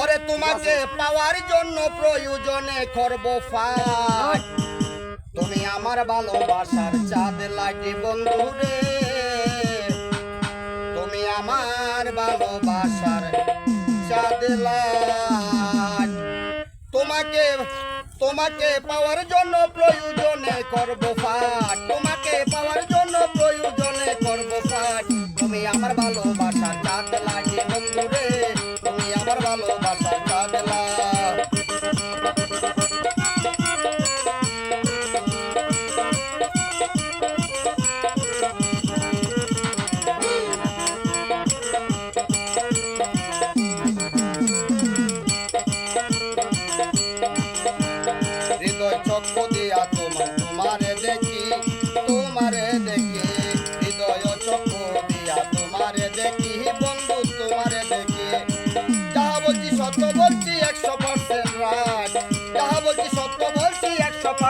ওরে তোমাকে পাওয়ার জন্য প্রয়োজনে করব ফাট তুমি আমার ভালোবাসার চাঁদ লাগি বন্ধু রে। তুমি আমার ভালোবাসার চাঁদ লাগ তোমাকে তোমাকে পাওয়ার জন্য প্রয়োজনে করব ফাট তোমাকে পাওয়ার জন্য প্রয়োজনে করব ফাট তুমি আমার ভালোবাসার চাঁদ লাগে বন্ধু রে।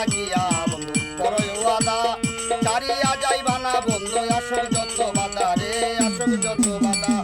রাখিয়া বন্ধু আসল যত বাধা রে আসল যত বাধা।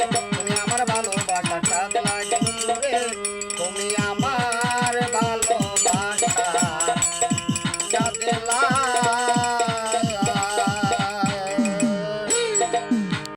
Yeah.